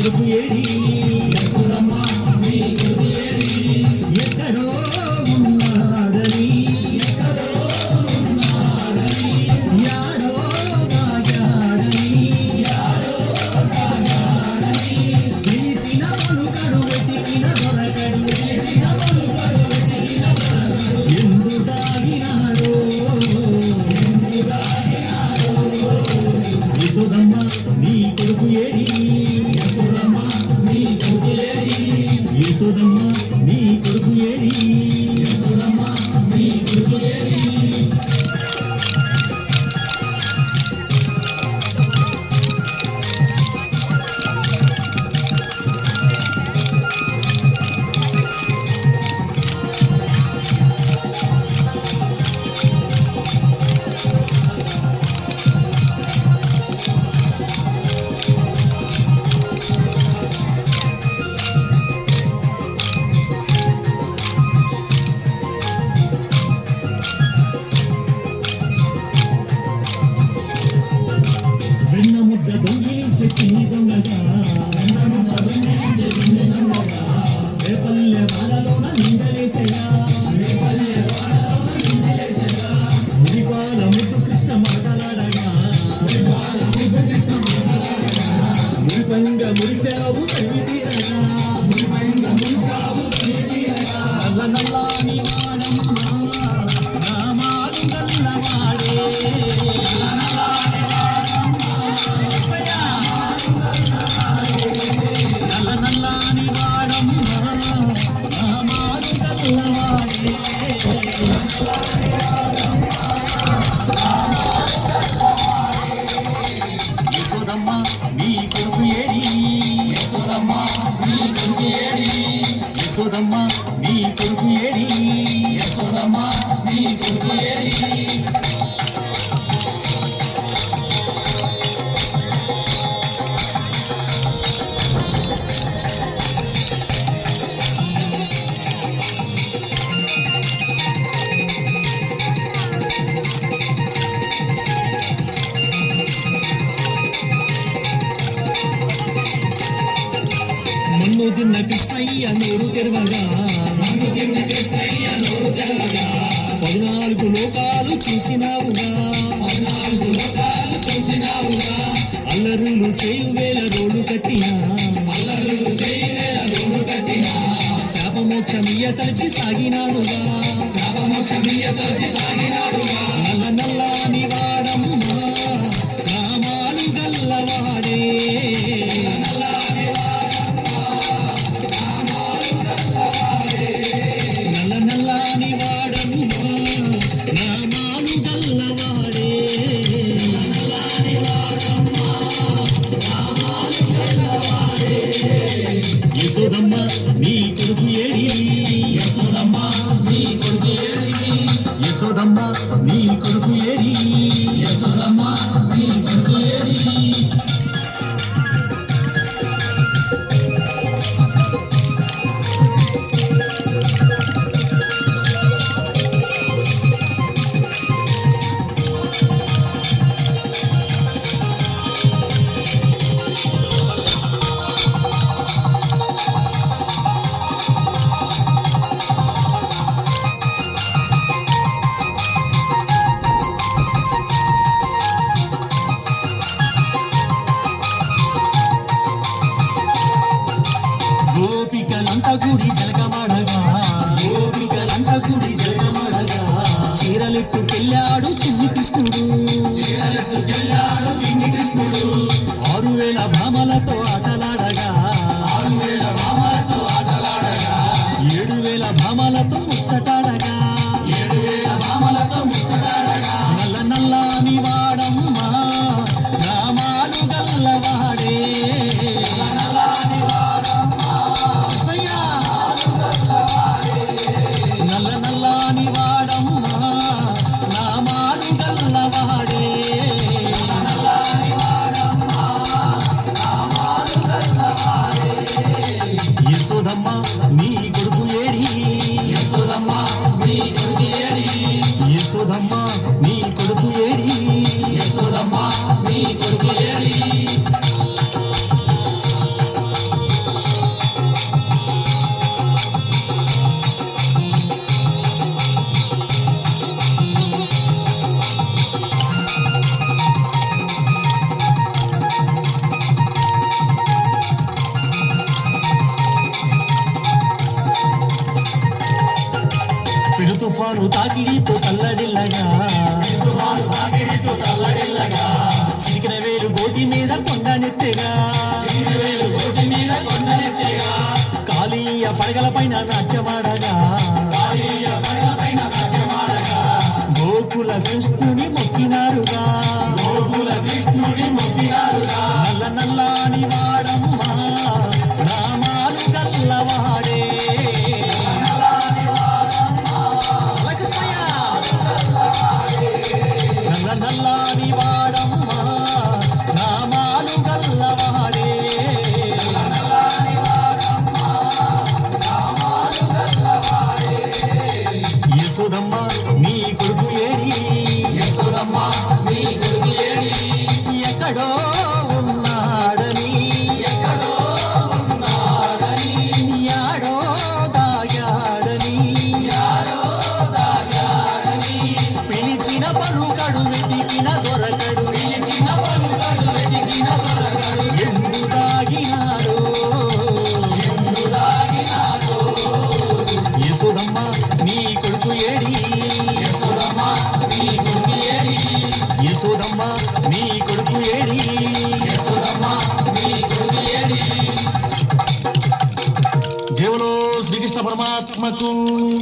உருகு எழி ஏறி யசோதமா நீ குதி ஏறி తిన్న కృష్ణయ్య నూరు తెరవగా చూసినావుగా కట్టినా అల్లరులు చేయు వేల రోడ్డు కట్టినా. శాపమోక్షమియ తలచి సాగినాడుగా శాపమోక్షమియ తలచి సాగినాడుగా జల్లాడు చిన్ని కృష్ణుడు. ఆరు వేల భామలతో ఆటలాడ తుఫాను తాకిడితో తల్లడిల్లగా. చిరికిన వేలు గోటి మీద కొండనెత్తెగా కాళీయ పడగల పైన నాట్యమాడగా. గోకుల కృష్ణ Santo.